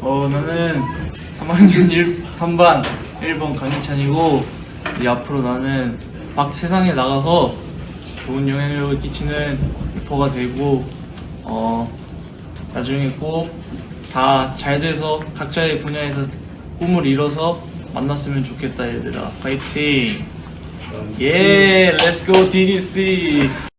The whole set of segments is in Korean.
어, 나는 3학년 1, 3반 1번 강희찬이고, 이제 앞으로 나는 밖 세상에 나가서 좋은 영향력을 끼치는 래퍼가 되고, 어, 나중에 꼭 다 잘 돼서 각자의 분야에서 꿈을 이뤄서 만났으면 좋겠다, 얘들아. 파이팅! 예, 렛츠 고 DDC!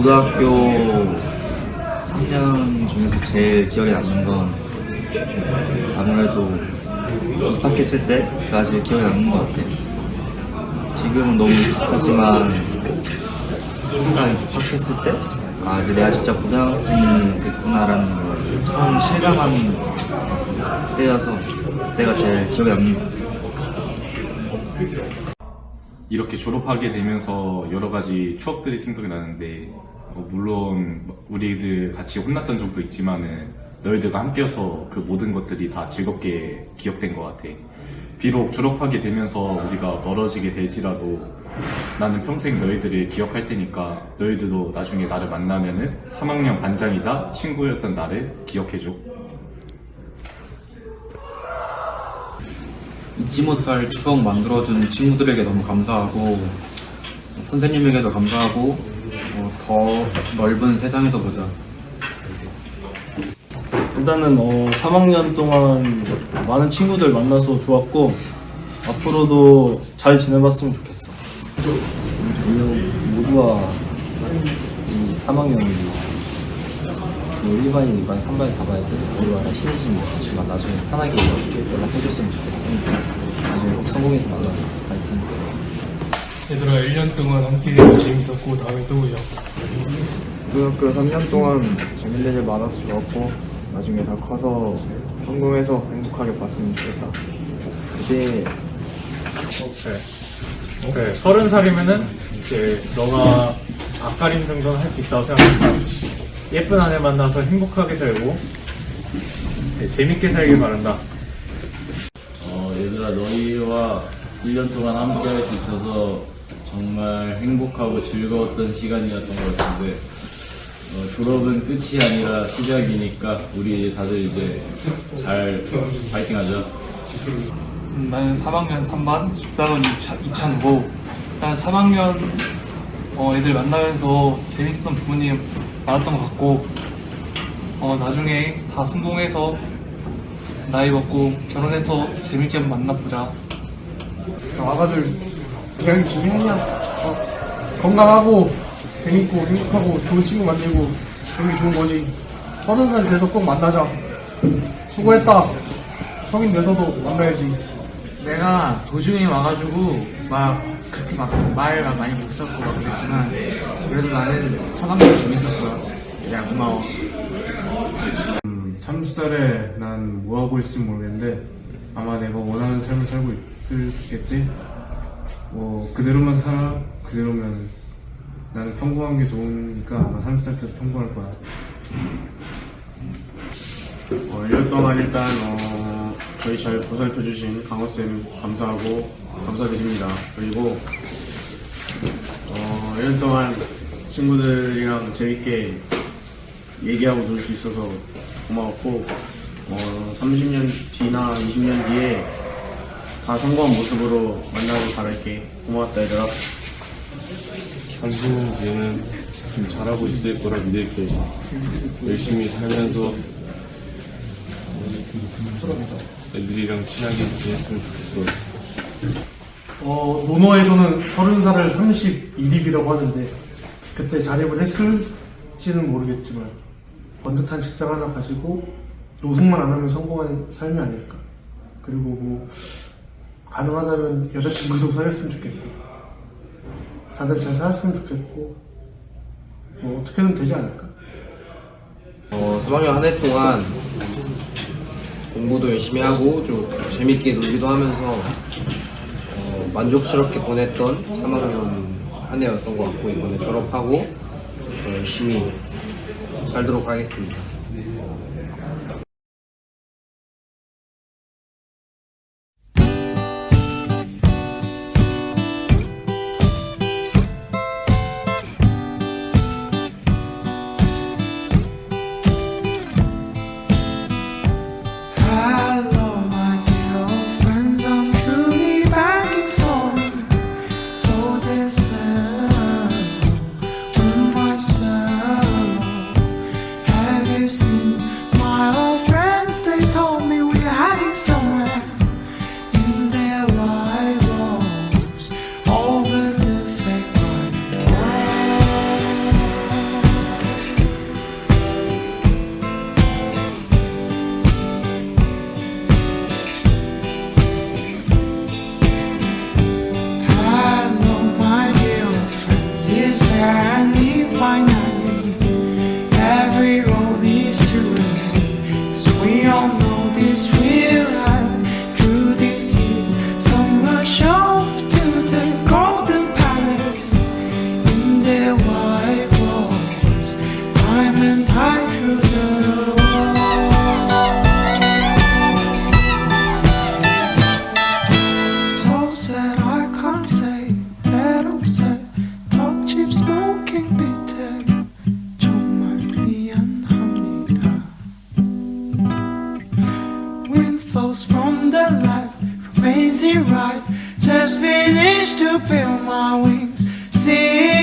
고등학교 3년 중에서 제일 기억에 남는 건 아무래도 입학했을 때가 제일 기억에 남는 것 같아요. 지금은 너무 익숙하지만 항상 입학했을 때, 아, 이제 내가 진짜 고등학생이 됐구나라는 걸 처음 실감한 때여서 그때가 제일 기억에 남는 것 같아요. 이렇게 졸업하게 되면서 여러 가지 추억들이 생각이 나는데 어, 물론 우리들 같이 혼났던 적도 있지만은 너희들과 함께여서 그 모든 것들이 다 즐겁게 기억된 것 같아. 비록 졸업하게 되면서 우리가 멀어지게 될지라도 나는 평생 너희들을 기억할 테니까 너희들도 나중에 나를 만나면은 3학년 반장이자 친구였던 나를 기억해줘. 잊지 못할 추억 만들어준 친구들에게 너무 감사하고 선생님에게도 감사하고 어, 더 넓은 세상에서 보자. 일단은 어, 3학년 동안 많은 친구들 만나서 좋았고 앞으로도 잘 지내봤으면 좋겠어. 모두가 이 3학년이 뭐 일반인, 일반 3반, 4반이든 모두가 다 친해지진 못하지만 나중에 편하게 연락해줬으면 좋겠어. 나중에 꼭 성공해서 만나자. 파이팅. 얘들아 1년 동안 함께해서 재밌었고 다음에 또 보자 고등학교 3년 동안 재밌는 일 많아서 좋았고 나중에 다 커서 성공해서 행복하게 봤으면 좋겠다. 이제 오케이 오케이 서른 살이면은 이제 너가 앞가림 정도는 할 수 있다고 생각한다. 예쁜 아내 만나서 행복하게 살고 네, 재밌게 살길 바란다. 어, 얘들아 너희와 1년 동안 함께 할 수 있어서 정말 행복하고 즐거웠던 시간이었던 것 같은데 어, 졸업은 끝이 아니라 시작이니까 우리 다들 이제 잘 파이팅 하자 음, 나는 3학년 3반 14번 이찬우고 일단 3학년 어, 애들 만나면서 재밌었던 부분이 많았던 것 같고 어, 나중에 다 성공해서 나이 먹고 결혼해서 재밌게 한번 만나보자. 아가들 대학이 중요하냐? 어, 건강하고 재밌고 행복하고 좋은 친구 만들고 그런 게 좋은 거지. 서른 살 돼서 꼭 만나자. 수고했다. 성인 돼서도 만나야지. 내가 도중에 와가지고 막 그렇게 막 말 막 많이 못 섞고 막 그랬지만 그래도 나는 3학년이 재밌었어. 야 고마워. 30살에 난 뭐하고 있을지 모르겠는데 아마 내가 원하는 삶을 살고 있을겠지 뭐 그대로만 살아 그대로면 나는 평범한 게 좋으니까 아마 30살 때 평범할 거야 어, 1년 동안 일단 어, 저희 잘 보살펴 주신 강호쌤 감사하고 감사드립니다. 그리고 어, 1년 동안 친구들이랑 재밌게 얘기하고 놀 수 있어서 고마웠고 어, 30년 뒤나 20년 뒤에 다 성공한 모습으로 만나길 바랄게. 고마웠다 얘들아. 한국 얘는 좀 잘하고 있을 거라 믿을게. 열심히 살면서 애들이랑 친하게 지냈으면 좋겠어. 어, 논어에서는 서른 살을 31입이라고 하는데 그때 자립을 했을지는 모르겠지만 번듯한 직장 하나 가지고 노숙만 안 하면 성공한 삶이 아닐까. 그리고 뭐 가능하다면 여자친구도 사귀었으면 좋겠고 다들 잘 살았으면 좋겠고 뭐 어떻게든 되지 않을까? 어, 수학년 한 해 동안 공부도 열심히 하고 좀 재밌게 놀기도 하면서 어, 만족스럽게 보냈던 3학년 한 해였던 것 같고 이번에 졸업하고 열심히 살도록 하겠습니다. this from the left, remains in right. Just finished to build my wings. See.